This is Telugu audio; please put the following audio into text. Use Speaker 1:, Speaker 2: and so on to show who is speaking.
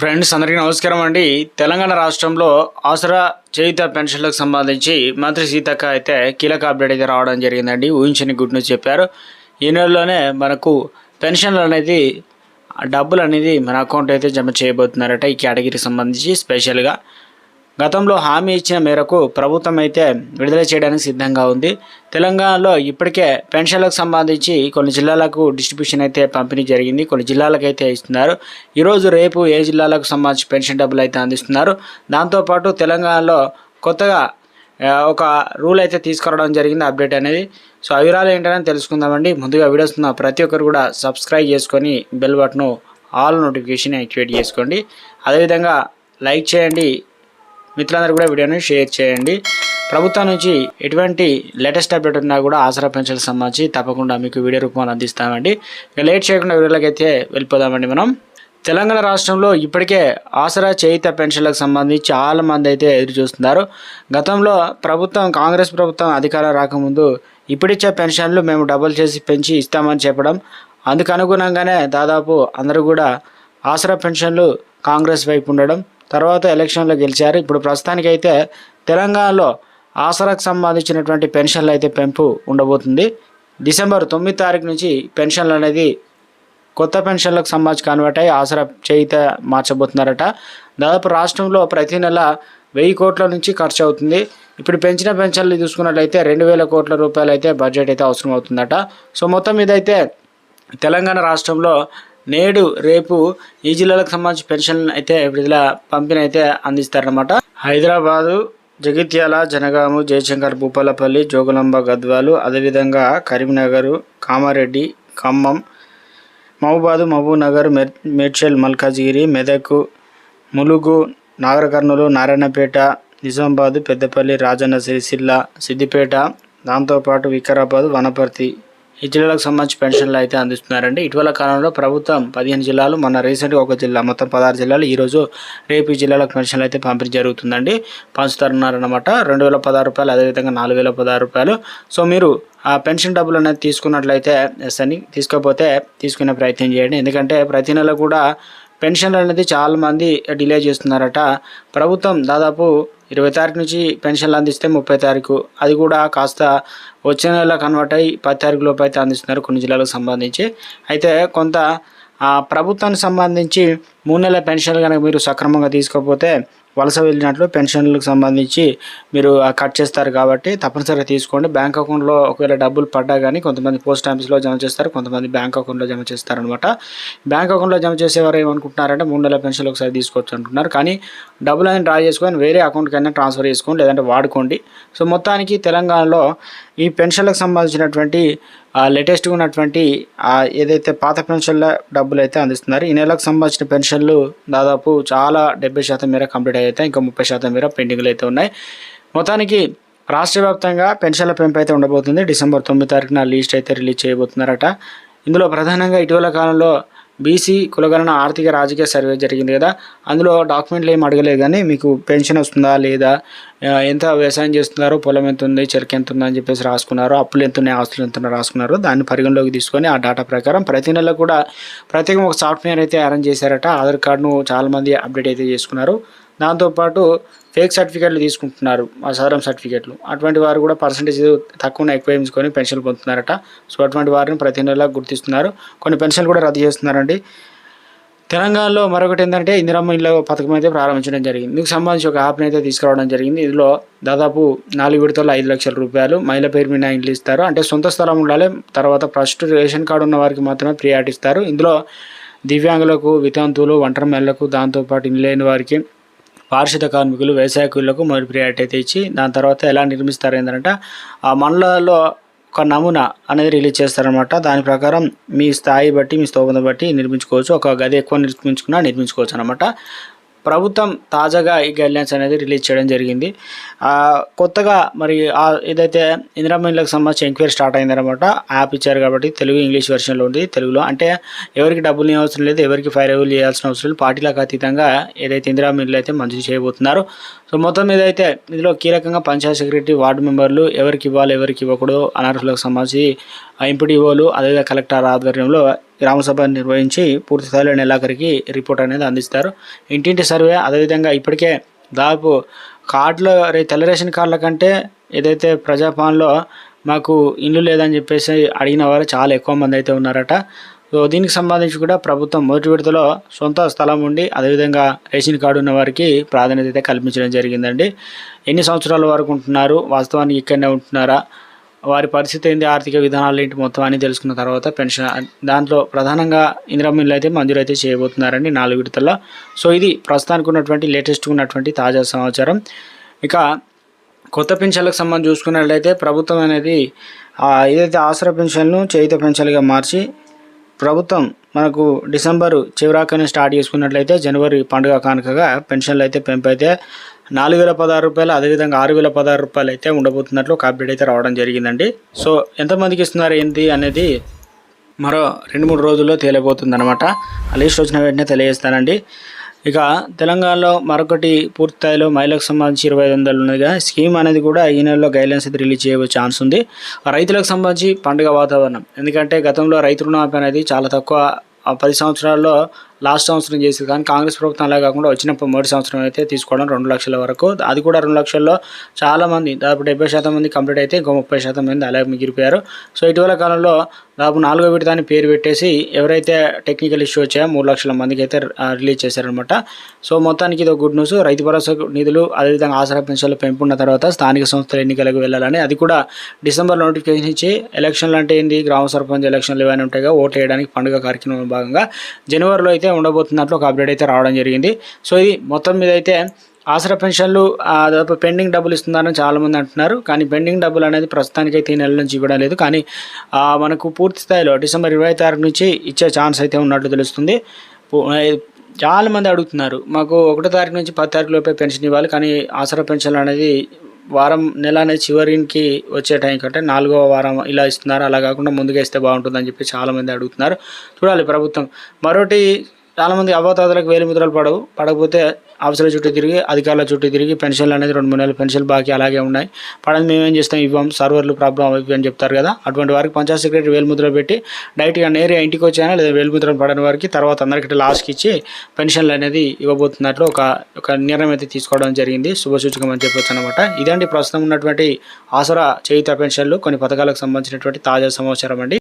Speaker 1: ఫ్రెండ్స్ అందరికీ నమస్కారం అండి. తెలంగాణ రాష్ట్రంలో ఆసరా చేయుత పెన్షన్లకు సంబంధించి మంత్రి సీతక్క అయితే కీలక అప్డేట్ అయితే రావడం జరిగిందండి. ఊహించని గుడ్ న్యూస్ చెప్పారు. ఈ నెలలోనే మనకు పెన్షన్లు అనేది డబ్బులు అనేది మన అకౌంట్ అయితే జమ చేయబోతున్నారట ఈ కేటగిరీకి సంబంధించి స్పెషల్గా. గతంలో హామీ ఇచ్చిన మేరకు ప్రభుత్వం అయితే విడుదల చేయడానికి సిద్ధంగా ఉంది. తెలంగాణలో ఇప్పటికే పెన్షన్లకు సంబంధించి కొన్ని జిల్లాలకు డిస్ట్రిబ్యూషన్ అయితే పంపిణీ జరిగింది. కొన్ని జిల్లాలకు అయితే ఇస్తున్నారు. ఈరోజు రేపు ఏ జిల్లాలకు సంబంధించి పెన్షన్ డబ్బులు అయితే అందిస్తున్నారు. దాంతోపాటు తెలంగాణలో కొత్తగా ఒక రూల్ అయితే తీసుకురావడం జరిగింది అప్డేట్ అనేది. సో ఆ వివరాలు ఏంటని తెలుసుకుందామండి. ముందుగా వీడియోస్తున్న ప్రతి ఒక్కరు కూడా సబ్స్క్రైబ్ చేసుకొని bell button all notification activate చేసుకోండి. అదేవిధంగా లైక్ చేయండి. మిత్రులందరూ కూడా వీడియోని షేర్ చేయండి. ప్రభుత్వం నుంచి ఎటువంటి లేటెస్ట్ అప్డేట్ ఉన్నా కూడా ఆసరా పెన్షన్ సంబంధించి తప్పకుండా మీకు వీడియో రూపంలో అందిస్తామండి. ఇక లేట్ చేయకుండా వీడియోలకైతే వెళ్ళిపోదామండి మనం. తెలంగాణ రాష్ట్రంలో ఇప్పటికే ఆసరా చేయిత పెన్షన్లకు సంబంధించి చాలా మంది అయితే ఎదురు చూస్తున్నారు. గతంలో ప్రభుత్వం కాంగ్రెస్ ప్రభుత్వం అధికారం రాకముందు ఇప్పుడిచ్చే పెన్షన్లు మేము డబుల్ చేసి పెంచి ఇస్తామని చెప్పడం అందుకు అనుగుణంగానే దాదాపు అందరూ కూడా ఆసరా పెన్షన్లు కాంగ్రెస్ వైపు ఉండడం తర్వాత ఎలక్షన్లో గెలిచారు. ఇప్పుడు ప్రస్తుతానికైతే తెలంగాణలో ఆసరాకు సంబంధించినటువంటి పెన్షన్లు అయితే పెంపు ఉండబోతుంది. డిసెంబర్ తొమ్మిది తారీఖు నుంచి పెన్షన్లు అనేది కొత్త పెన్షన్లకు సంబంధించి కన్వర్ట్ అయ్యి ఆసరా చేయిత మార్చబోతున్నారట. దాదాపు రాష్ట్రంలో ప్రతి నెల వెయ్యి కోట్ల నుంచి ఖర్చు అవుతుంది. ఇప్పుడు పెంచిన పెన్షన్లు చూసుకున్నట్లయితే రెండు వేల కోట్ల రూపాయలు అయితే బడ్జెట్ అయితే అవసరం అవుతుందట సో మొత్తం ఇదైతే అయితే తెలంగాణ రాష్ట్రంలో నేడు రేపు ఈ జిల్లాలకు సంబంధించి పెన్షన్ అయితే విడుదల పంపిణీ అయితే అందిస్తారనమాట హైదరాబాదు జగిత్యాల జనగాము జయశంకర్ భూపాలపల్లి జోగులాంబ గద్వాలు అదేవిధంగా కరీంనగర్ కామారెడ్డి ఖమ్మం మహబాదు మహబూబ్నగర్ మేడ్చల్ మల్కాజ్గిరి మెదక్ ములుగు నాగరకర్నూలు నారాయణపేట నిజామాబాద్ పెద్దపల్లి రాజన్న సిరిసిల్ల సిద్దిపేట దాంతోపాటు వికారాబాద్ వనపర్తి. ఈ జిల్లాలకు సంబంధించి పెన్షన్లు అయితే అందిస్తున్నారండి. ఇటీవల కాలంలో ప్రభుత్వం పదిహేను జిల్లాలు మొన్న రీసెంట్గా ఒక జిల్లా మొత్తం పదహారు జిల్లాలు ఈరోజు రేపు ఈ జిల్లాలకు పెన్షన్లు అయితే పంపిణీ జరుగుతుందండి. పంచుతారన్నారనమాట రెండు వేల పదహారు రూపాయలు అదేవిధంగా నాలుగు వేల పదహారు రూపాయలు. సో మీరు ఆ పెన్షన్ డబ్బులు అనేది తీసుకున్నట్లయితే ఎస్ అని తీసుకోకపోతే తీసుకునే ప్రయత్నం చేయండి. ఎందుకంటే ప్రతి నెల కూడా పెన్షన్లు అనేది చాలామంది డిలే చేస్తున్నారట. ప్రభుత్వం దాదాపు ఇరవై తారీఖు నుంచి పెన్షన్లు అందిస్తే ముప్పై తారీఖు. అది కూడా కాస్త వచ్చే నెల కన్వర్ట్ అయ్యి పది తారీఖులోపు అయితే అందిస్తున్నారు కొన్ని జిల్లాలకు సంబంధించి. అయితే కొంత ఆ ప్రభుత్వానికి సంబంధించి మూడు నెలల పెన్షన్లు కనుక మీరు సక్రమంగా తీసుకోకపోతే వలస వెళ్ళినట్లు పెన్షన్లకు సంబంధించి మీరు కట్ చేస్తారు కాబట్టి తప్పనిసరిగా తీసుకోండి. బ్యాంక్ అకౌంట్లో ఒకవేళ డబ్బులు పడ్డా కానీ కొంతమంది పోస్ట్ ఆఫీస్లో జమ చేస్తారు కొంతమంది బ్యాంక్ అకౌంట్లో జమ చేస్తారు అనమాట బ్యాంక్ అకౌంట్లో జమ చేసేవారు ఏమనుకుంటున్నారంటే మూడు నెలల పెన్షన్లు ఒకసారి తీసుకోవచ్చు అంటున్నారు. కానీ డబ్బులు అనేది డ్రా చేసుకొని వేరే అకౌంట్కైనా ట్రాన్స్ఫర్ చేసుకోండి లేదంటే వాడుకోండి. సో మొత్తానికి తెలంగాణలో ఈ పెన్షన్లకు సంబంధించినటువంటి లేటెస్ట్గా ఉన్నటువంటి ఏదైతే పాత పెన్షన్ల డబ్బులు అయితే అందిస్తున్నారు ఈ నెలకు సంబంధించిన పెన్షన్లు దాదాపు చాలా డెబ్బై శాతం మేర కంప్లీట్ అయితే ఇంకా ముప్పై శాతం మేర పెండింగ్లు అయితే ఉన్నాయి. మొత్తానికి రాష్ట్ర వ్యాప్తంగా పెన్షన్ల పెంపు అయితే ఉండబోతుంది. డిసెంబర్ తొమ్మిది తారీఖున లిస్ట్ అయితే రిలీజ్ చేయబోతున్నారట. ఇందులో ప్రధానంగా ఇటీవల కాలంలో బీసీ కులగణన ఆర్థిక రాజకీయ సర్వే జరిగింది కదా. అందులో డాక్యుమెంట్లు ఏం అడగలేదు కానీ మీకు పెన్షన్ వస్తుందా లేదా ఎంత వ్యవసాయం చేస్తున్నారో పొలం ఎంత ఉంది చెరుకు ఎంత ఉంది అని చెప్పేసి రాసుకున్నారు అప్పులు ఎంత ఉన్నాయి ఆస్తులు ఎంత ఉన్నాయి రాసుకున్నారు. దాన్ని పరిగణలోకి తీసుకొని ఆ డేటా ప్రకారం ప్రతి నెల కూడా ప్రత్యేకం ఒక సాఫ్ట్వేర్ అయితే అరేంజ్ చేశారట. ఆధార్ కార్డును చాలామంది అప్డేట్ అయితే చేసుకున్నారు. దాంతోపాటు ఫేక్ సర్టిఫికేట్లు తీసుకుంటున్నారు ఆ సదరం సర్టిఫికేట్లు. అటువంటి వారు కూడా పర్సంటేజ్ తక్కువ ఎక్కువ వేయించుకొని పెన్షన్లు పొందుతున్నారట. సో అటువంటి వారిని ప్రతి నెల గుర్తిస్తున్నారు. కొన్ని పెన్షన్లు కూడా రద్దు చేస్తున్నారండి. తెలంగాణలో మరొకటి ఏంటంటే ఇందిరమ్మ ఇళ్ళ పథకం అయితే ప్రారంభించడం జరిగింది. దీనికి సంబంధించి ఒక యాప్ని అయితే తీసుకురావడం జరిగింది. ఇందులో దాదాపు నాలుగు విడతలు ఐదు లక్షల రూపాయలు మహిళ పేరు మీద ఇండ్లు ఇస్తారు. అంటే సొంత స్థలం ఉండాలి తర్వాత ఫస్ట్ రేషన్ కార్డు ఉన్న వారికి మాత్రమే ప్రియారిటీ ఇస్తారు. ఇందులో దివ్యాంగులకు వితంతువులు ఒంటరి మహిళలకు దాంతోపాటు ఇల్లు లేని వారికి పారిశుద్ధ కార్మికులు వ్యవసాయ కూలీలకు మొదటి ప్రియారిటీ అయితే ఇచ్చి దాని తర్వాత ఎలా నిర్మిస్తారు ఏంటంటే ఆ మండలాల్లో ఒక నమూనా అనేది రిలీజ్ చేస్తారనమాట దాని ప్రకారం మీ స్థాయి బట్టి మీ స్తోమత బట్టి నిర్మించుకోవచ్చు. ఒక గది ఎక్కువ నిర్మించుకున్నా నిర్మించుకోవచ్చు అనమాట ప్రభుత్వం తాజాగా ఈ గైడ్లైన్స్ అనేది రిలీజ్ చేయడం జరిగింది. కొత్తగా మరి ఏదైతే ఇందిరామిన్లకు సంబంధించి ఎంక్వైరీ స్టార్ట్ అయిందనమాట యాప్ ఇచ్చారు కాబట్టి తెలుగు ఇంగ్లీష్ వెర్షన్లో ఉంది తెలుగులో. అంటే ఎవరికి డబ్బులు ఇవ్వ అవసరం లేదు ఎవరికి ఫైర్ ఎవరు చేయాల్సిన అవసరం లేదు. పార్టీలకు అతీతంగా ఏదైతే ఇందిరామిన్లు అయితే మంజూరు చేయబోతున్నారు. సో మొత్తం మీద అయితే ఇందులో కీలకంగా పంచాయత్ సెక్రటరీ వార్డు మెంబర్లు ఎవరికి ఇవ్వాలి ఎవరికి ఇవ్వకూడదు అనర్హులకు సంబంధించి ఎంపీడీఓలు అదేవిధంగా కలెక్టర్ ఆధ్వర్యంలో గ్రామసభ నిర్వహించి పూర్తి స్థాయిలో నెలాఖరికి రిపోర్ట్ అనేది అందిస్తారు. ఇంటింటి సర్వే అదేవిధంగా ఇప్పటికే దాదాపు కార్డులో తెల్ల రేషన్ కార్డుల కంటే ఏదైతే ప్రజాపాలనలో మాకు ఇల్లు లేదని చెప్పేసి అడిగిన వారు చాలా ఎక్కువ మంది అయితే ఉన్నారట. సో దీనికి సంబంధించి కూడా ప్రభుత్వం మొదటి విడతలో సొంత స్థలం ఉండి అదేవిధంగా రేషన్ కార్డు ఉన్న వారికి ప్రాధాన్యత అయితే కల్పించడం జరిగిందండి. ఎన్ని సంవత్సరాల వరకు ఉంటున్నారు? వాస్తవానికి ఇక్కడనే ఉంటున్నారా? వారి పరిస్థితి ఏంటి ఆర్థిక విధానాలు ఏంటి మొత్తం అని తెలుసుకున్న తర్వాత పెన్షన్ దాంట్లో ప్రధానంగా ఇందిరామిల్లు అయితే మంజూరు అయితే చేయబోతున్నారండి నాలుగు విడతల్లో. సో ఇది ప్రస్తుతానికి ఉన్నటువంటి లేటెస్ట్ ఉన్నటువంటి తాజా సమాచారం. ఇక కొత్త పెన్షన్లకు సంబంధించి చూసుకున్నట్లయితే ప్రభుత్వం అనేది ఏదైతే ఆసరా పెన్షన్ను చేయిత పెన్షన్లుగా మార్చి ప్రభుత్వం మనకు డిసెంబర్ చివరాకనే స్టార్ట్ చేసుకున్నట్లయితే జనవరి పండుగ కానుకగా పెన్షన్లు అయితే పెంపు అయితే నాలుగు వేల పదహారు రూపాయలు అదేవిధంగా ఆరు వేల పదహారు రూపాయలు అయితే ఉండబోతున్నట్లు ఒక అప్డేట్ అయితే రావడం జరిగిందండి. సో ఎంతమందికి ఇస్తున్నారు ఏంటి అనేది మరో రెండు మూడు రోజుల్లో తేలిపోతుంది అనమాట ఆ లిస్ట్ వచ్చిన వెంటనే తెలియజేస్తానండి. ఇక తెలంగాణలో మరొకటి పూర్తి మహిళలకు సంబంధించి ఇరవై ఐదు వందలు ఉన్నదిగా. స్కీమ్ అనేది కూడా ఈ నెలలో గైడ్లైన్స్ అయితే రిలీజ్ చేయవే ఛాన్స్ ఉంది. రైతులకు సంబంధించి పండుగ వాతావరణం. ఎందుకంటే గతంలో రైతు రుణమాఫీ అనేది చాలా తక్కువ పది సంవత్సరాల్లో లాస్ట్ సంవత్సరం చేసేది. కానీ కాంగ్రెస్ ప్రభుత్వం అలా కాకుండా వచ్చినప్పుడు మొదటి సంవత్సరం అయితే తీసుకోవడం రెండు లక్షల వరకు. అది కూడా రెండు లక్షల్లో చాలా మంది దాదాపు డెబ్బై శాతం మంది కంప్లీట్ అయితే ఇంకో ముప్పై శాతం మంది అలాగే మిగిలిపోయారు. సో ఇటీవల కాలంలో దాదాపు నాలుగో విడతాన్ని పేరు పెట్టేసి ఎవరైతే టెక్నికల్ ఇష్యూ వచ్చాయో మూడు లక్షల మందికి అయితే రిలీజ్ చేశారనమాట సో మొత్తానికి ఇది ఒక గుడ్ న్యూస్. రైతు భరోసా నిధులు అదేవిధంగా ఆసరా పెన్షన్లు పెంపున్న తర్వాత స్థానిక సంస్థల ఎన్నికలకు వెళ్ళాలని అది కూడా డిసెంబర్ నోటిఫికేషన్ ఇచ్చి ఎలక్షన్లు అంటే ఏంది? గ్రామ సర్పంచ్ ఎలక్షన్లు ఇవన్నీ ఉంటాయి ఓట్లు వేయడానికి పండుగ కార్యక్రమం భాగంగా. జనవరిలో అయితే ఉండబోతున్నట్లు ఒక అప్డేట్ అయితే రావడం జరిగింది. సో ఇది మొత్తం మీద అయితే ఆసరా పెన్షన్లు దాదాపు పెండింగ్ డబ్బులు ఇస్తున్నారని చాలామంది అంటున్నారు. కానీ పెండింగ్ డబ్బులు అనేది ప్రస్తుతానికి అయితే ఈ నెల నుంచి ఇవ్వడం లేదు. కానీ మనకు పూర్తి స్థాయిలో డిసెంబర్ ఇరవై తారీఖు నుంచి ఇచ్చే ఛాన్స్ అయితే ఉన్నట్లు తెలుస్తుంది. చాలామంది చాలా మంది అడుగుతున్నారు. మాకు ఒకటో తారీఖు నుంచి పది తారీఖు లోపే పెన్షన్ ఇవ్వాలి. కానీ ఆసరా పెన్షన్ అనేది వారం నెల అనేది చివరికి వచ్చే టైం కంటే నాలుగో వారం ఇలా ఇస్తున్నారు. అలా కాకుండా ముందుగా ఇస్తే బాగుంటుందని చెప్పి చాలామంది అడుగుతున్నారు. చూడాలి ప్రభుత్వం. మరొకటి చాలామంది అవ్వతాతలకు వేలు ముద్రలు పడవు. పడకపోతే ఆఫీసుల చుట్టూ తిరిగి అధికారుల చుట్టూ తిరిగి పెన్షన్లు అనేది రెండు మూడు నెలలు పెన్షన్ బాకీ అలాగే ఉన్నాయి. పడని మేమేం చేస్తాం? ఇవ్వం. సర్వర్లు ప్రాబ్లం అవి అని చెప్తారు కదా. అటువంటి వారికి పంచాయత్ సెక్రటరీ వేలుముద్ర పెట్టి డైరెక్ట్గా నేరుగా ఇంటికి వచ్చానా లేదా వేలు ముద్రలు పడని వారికి తర్వాత అందరికీ లాస్ట్కి ఇచ్చి పెన్షన్లు అనేది ఇవ్వబోతున్నట్లు ఒక ఒక నిర్ణయం అయితే తీసుకోవడం జరిగింది. శుభసూచకం అని చెప్పొచ్చు అనమాట ఇదండి ప్రస్తుతం ఉన్నటువంటి ఆసరా చేయుత పెన్షన్లు. కొన్ని పథకాలకు సంబంధించినటువంటి తాజా సమాచారం అండి.